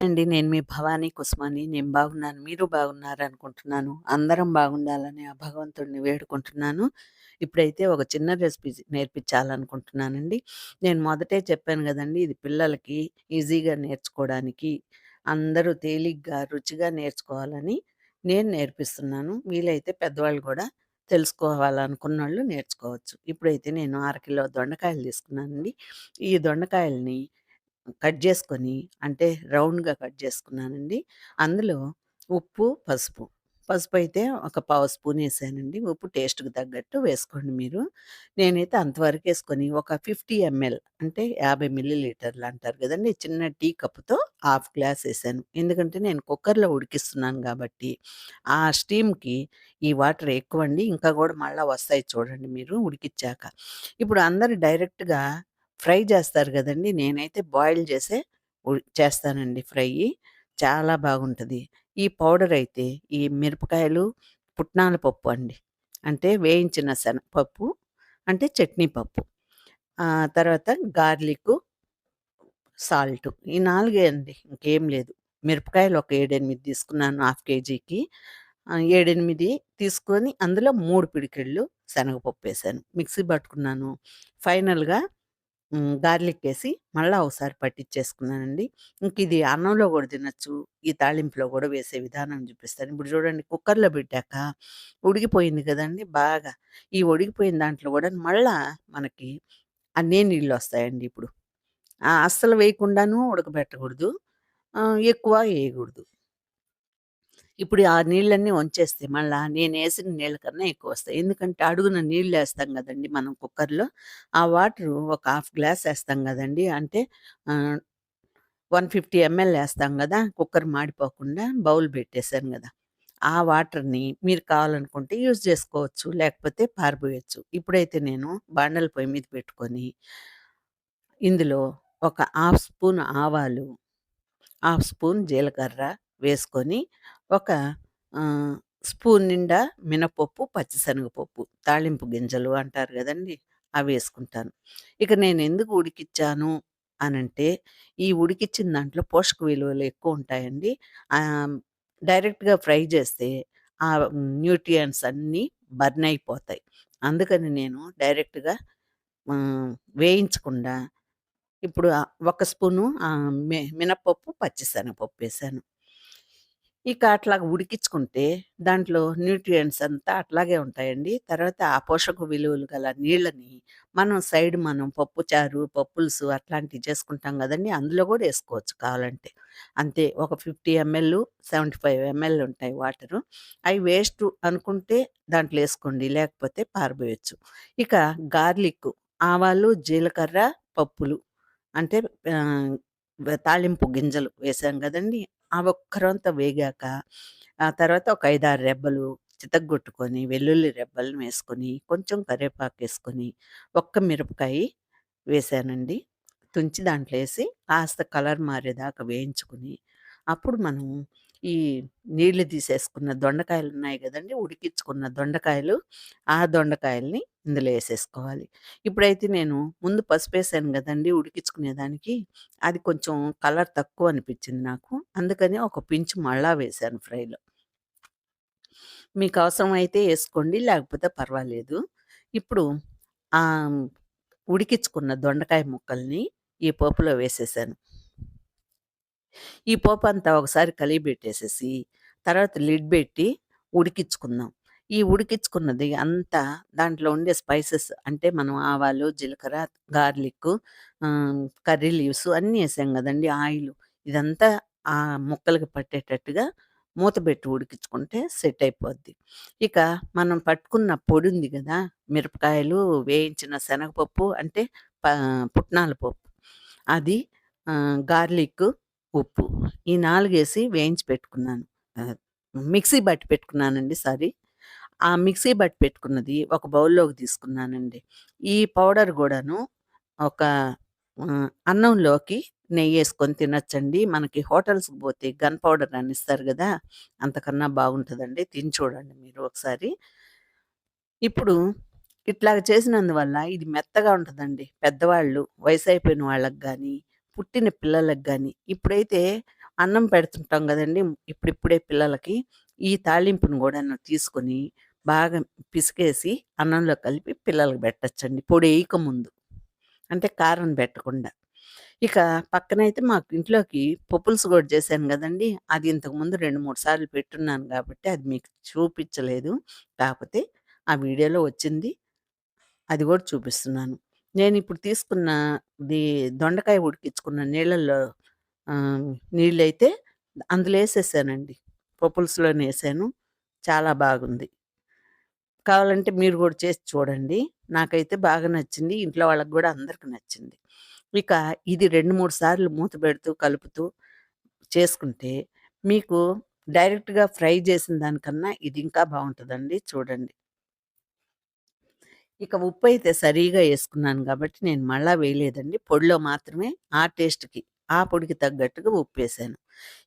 అండి. నేను మీ భవానీ కుసుమని. నేను బాగున్నాను. మీరు బాగున్నారు అనుకుంటున్నాను అందరం బాగుండాలని ఆ భగవంతుడిని వేడుకుంటున్నాను. ఇప్పుడైతే ఒక చిన్న రెసిపీ నేర్పించాలనుకుంటున్నానండి. నేను మొదటే చెప్పాను కదండి ఇది పిల్లలకి ఈజీగా నేర్చుకోవడానికి, అందరూ తేలిగ్గా, రుచిగా నేర్చుకోవాలని నేను నేర్పిస్తున్నాను. వీలైతే పెద్దవాళ్ళు కూడా తెలుసుకోవాలనుకున్న వాళ్ళు నేర్చుకోవచ్చు. ఇప్పుడైతే నేను అరకిలో దొండకాయలు తీసుకున్నానండి. ఈ దొండకాయల్ని కట్ చేసుకొని అంటే రౌండ్‌గా కట్ చేసుకున్నానండి. అందులో ఉప్పు, పసుపు. పసుపు అయితే ఒక పావు స్పూన్ వేసానండి ఉప్పు టేస్ట్‌కి తగ్గట్టు వేసుకోండి మీరు. నేనైతే అంతవరకేసుకొని ఒక 50 ఎంఎల్ అంటే 50 మిల్లీలీటర్లు అంటారు కదండి చిన్న టీ కప్పుతో హాఫ్ గ్లాస్ వేసాను ఎందుకంటే నేను కుక్కర్‌లో ఉడికిస్తున్నాను కాబట్టి ఆ స్టీమ్‌కి ఈ వాటర్ ఎక్కువండి. ఇంకా కూడా మళ్ళీ వస్తాయి చూడండి మీరు ఉడికిచ్చాక. ఇప్పుడు అందరు డైరెక్ట్‌గా ఫ్రై చేస్తారు కదండి నేనైతే బాయిల్ చేసే చేస్తానండి ఫ్రై చాలా బాగుంటుంది ఈ పౌడర్ అయితే ఈ మిరపకాయలు, పుట్నాల పప్పు అండి. అంటే వేయించిన శనగపప్పు, అంటే చట్నీ పప్పు. తర్వాత గార్లిక్ సాల్టు. ఈ నాలుగే అండి. ఇంకేం లేదు. మిరపకాయలు ఒక 7, 8 తీసుకున్నాను హాఫ్ కేజీకి. ఏడెనిమిది తీసుకొని అందులో 3 పిడికెళ్ళు శనగపప్పేసాను. మిక్సీ పట్టుకున్నాను. ఫైనల్‌గా గార్లిక్ వేసి మళ్ళీ ఒకసారి పట్టిచ్చేసుకున్నానండి. ఇంకిది అన్నంలో కూడా తినొచ్చు. ఈ తాళింపులో కూడా వేసే విధానం చూపిస్తాను ఇప్పుడు చూడండి కుక్కర్‌లో పెట్టాక ఉడికిపోయింది కదండి బాగా. ఈ ఉడికిపోయిన దాంట్లో కూడా మళ్ళా మనకి అన్నీ నీళ్ళు వస్తాయండి ఇప్పుడు. ఆ! అస్సలు వేయకుండాను ఉడకబెట్టకూడదు. ఎక్కువ వేయకూడదు ఇప్పుడు ఆ నీళ్ళన్నీ వంచేస్తే మళ్ళా వేసిన నీళ్ళ కన్నా ఎక్కువొస్తాయి. ఎందుకంటే అడుగున నీళ్ళు వేస్తాం కదండి మనం కుక్కర్‌లో. ఆ వాటరు ఒక హాఫ్ గ్లాస్ వేస్తాం కదండి అంటే వన్ ఫిఫ్టీ ఎంఎల్ వేస్తాం కదా కుక్కర్ మాడిపోకుండా బౌల్ పెట్టేసాను కదా ఆ వాటర్‌ని మీరు కావాలనుకుంటే యూజ్ చేసుకోవచ్చు లేకపోతే పారిపోయచ్చు ఇప్పుడైతే నేను బాండల పొయ్యి మీద పెట్టుకొని ఇందులో ఒక హాఫ్ స్పూన్ ఆవాలు, హాఫ్ స్పూన్ జీలకర్ర వేసుకొని ఒక స్పూన్ నిండా మినపప్పు, పచ్చిశనగపప్పు, తాళింపు గింజలు అంటారు కదండీ అవి వేసుకుంటాను. ఇక నేను ఎందుకు ఉడికిచ్చాను అనంటే, ఈ ఉడికిచ్చిన దాంట్లో పోషక విలువలు ఎక్కువ ఉంటాయండి. డైరెక్ట్‌గా ఫ్రై చేస్తే ఆ న్యూట్రియంట్స్ అన్నీ బర్న్ అయిపోతాయి. అందుకని నేను డైరెక్ట్‌గా వేయించకుండా ఇప్పుడు ఒక స్పూను మినపప్పు పచ్చిశనగపప్పు వేసాను. ఇక అట్లాగా ఉడికించుకుంటే దాంట్లో న్యూట్రియంట్స్ అంతా అట్లాగే ఉంటాయండి. తర్వాత ఆ పోషక విలువలు గల నీళ్ళని మనం సైడ్ మనం పప్పు చారు, పప్పులుసు అట్లాంటివి చేసుకుంటాం గదండీ! అందులో గూడా వేసుకోవచ్చు కావాలంటే. అంతే ఒక 50 ఎంఎల్, 75 ఎంఎల్ ఉంటాయి వాటరు. అయి వేస్టు అనుకుంటే దాంట్లో వేసుకోండి లేకపోతే పారబోయొచ్చు. ఇక గార్లిక్కు, ఆవాలు, జీలకర్ర, పప్పులు అంటే ఆహ్, తాళింపు గింజలు వేసాం గదండీ! ఆ ఒక్కరంత వేగాక, ఆ తర్వాత ఒక 5, 6 రెబ్బలు చితగ్గొట్టుకొని, వెల్లుల్లి రెబ్బలను వేసుకొని, కొంచెం కరివేపాకు వేసుకొని ఒక్క మిరపకాయి వేసానండి. తుంచి దాంట్లో వేసి కాస్త కలర్ మారేదాకా వేయించుకొని, అప్పుడు మనం ఈ నీళ్ళు తీసేసుకున్న దొండకాయలు ఉన్నాయి కదండి ఉడికించుకున్న దొండకాయలు, ఆ దొండకాయల్ని ఇందులో వేసేసుకోవాలి ఇప్పుడైతే నేను ముందు పసుపు వేసాను కదండి ఉడికించుకునేదానికి. అది కొంచెం కలర్ తక్కువ అనిపించింది నాకు. అందుకని ఒక పించు మళ్ళా వేశాను ఫ్రైలో. మీకు అవసరమైతే వేసుకోండి లేకపోతే పర్వాలేదు. ఇప్పుడు ఉడికించుకున్న దొండకాయ ముక్కల్ని ఈ పోపులో వేసేసాను. ఈ పోపు అంతా ఒకసారి కలియబెట్టేసేసి, తర్వాత లిడ్ పెట్టి ఉడికించుకుందాం. ఈ ఉడికించుకున్నది అంతా దాంట్లో ఉండే స్పైసెస్ అంటే మనం ఆవాలు, జీలకర్ర, గార్లిక్కు, కర్రీ లీవ్స్ అన్నీ వేసాం కదండి ఆయిల్ ఇదంతా ఆ ముక్కలకి పట్టేటట్టుగా మూత పెట్టి ఉడికించుకుంటే సెట్ అయిపోద్ది. ఇక మనం పట్టుకున్న పొడి ఉంది కదా మిరపకాయలు, వేయించిన శనగపప్పు అంటే పుట్నాల పప్పు. అది గార్లిక్ గార్లిక్కు, ఉప్పు. ఈ నాలుగేసి వేయించి పెట్టుకున్నాను. మిక్సీ బట్టి పెట్టుకున్నానండి సారీ. ఆ మిక్సీ బట్టి పెట్టుకున్నది ఒక బౌల్‌లోకి తీసుకున్నానండి. ఈ పౌడర్ కూడాను ఒక అన్నంలోకి నెయ్యి వేసుకొని తినొచ్చండి. మనకి హోటల్స్‌కి పోతే గన్ పౌడర్ అని ఇస్తారు కదా అంతకన్నా బాగుంటుందండి తిని చూడండి మీరు ఒకసారి. ఇప్పుడు ఇట్లాగ చేసినందువల్ల ఇది మెత్తగా ఉంటుందండి పెద్దవాళ్ళు, వయసైపోయిన వాళ్ళకి కానీ పుట్టిన పిల్లలకి కానీ ఇప్పుడైతే అన్నం పెడుతుంటాం కదండి ఇప్పుడిప్పుడే పిల్లలకి. ఈ తాళింపును కూడా తీసుకొని బాగా పిసికేసి అన్నంలో కలిపి పిల్లలకి పొడి వేయకముందు అంటే కారం పెట్టకుండా ఇక పక్కనైతే మాకు ఇంట్లోకి పప్పులుసు కూడా చేశాను కదండి అది ఇంతకుముందు 2, 3 సార్లు పెట్టున్నాను కాబట్టి అది మీకు చూపించలేదు కాకపోతే ఆ వీడియోలో వచ్చింది. అది కూడా చూపిస్తున్నాను. నేనిప్పుడు తీసుకున్నది దొండకాయ ఉడికించుకున్న నీళ్ళల్లో ఆహ్, నీళ్ళైతే అందులో వేసేసానండి పప్పులుసులోనే వేసాను చాలా బాగుంది. కావాలంటే మీరు గూడా చేసి చూడండి. నాకైతే బాగా నచ్చింది. ఇంట్లో వాళ్ళకి గూడా అందరికి నచ్చింది. ఇక ఇది 2, 3 సార్లు మూత బెడుతూ, కలుపుతూ చేసుకుంటే మీకు డైరెక్ట్‌గా ఫ్రై చేసిన దానికన్నా ఇది ఇంకా బావుంటదండి. చూడండి. ఇక ఉప్పు అయితే సరిగా వేసుకున్నాను కాబట్టి నేను మళ్ళా వేయలేదండి. పొడిలో మాత్రమే ఆ టేస్ట్‌కి, ఆ పొడికి తగ్గట్టుగా ఉప్పు వేసాను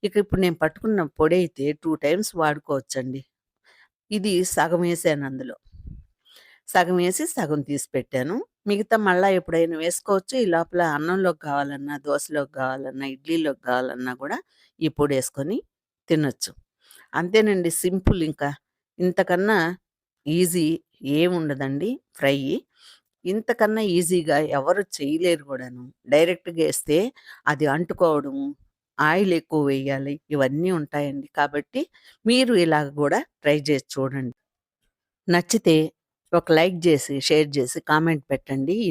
ఇక ఇప్పుడు నేను పట్టుకున్న పొడి అయితే టూ టైమ్స్ వాడుకోవచ్చండి. ఇది సగం వేసాను అందులో. సగం వేసి సగం తీసి పెట్టాను. మిగతా మళ్ళీ ఎప్పుడైనా వేసుకోవచ్చు. ఈ లోపల అన్నంలోకి కావాలన్నా దోశలోకి కావాలన్నా ఇడ్లీలోకి కావాలన్నా కూడా ఈ పొడి వేసుకొని తినొచ్చు. అంతేనండి సింపుల్ ఇంకా. ఇంతకన్నా ఈజీ ఏముండదండి ఫ్రై ఇంతకన్నా ఈజీగా ఎవరు చేయలేరు కూడాను డైరెక్ట్‌గా వేస్తే అది అంటుకోవడము, ఆయిల్ ఎక్కువ వెయ్యాలి. ఇవన్నీ ఉంటాయండి. కాబట్టి మీరు ఇలాగ కూడా ట్రై చేసి చూడండి. నచ్చితే ఒక లైక్ చేసి షేర్ చేసి కామెంట్ పెట్టండి. ఈ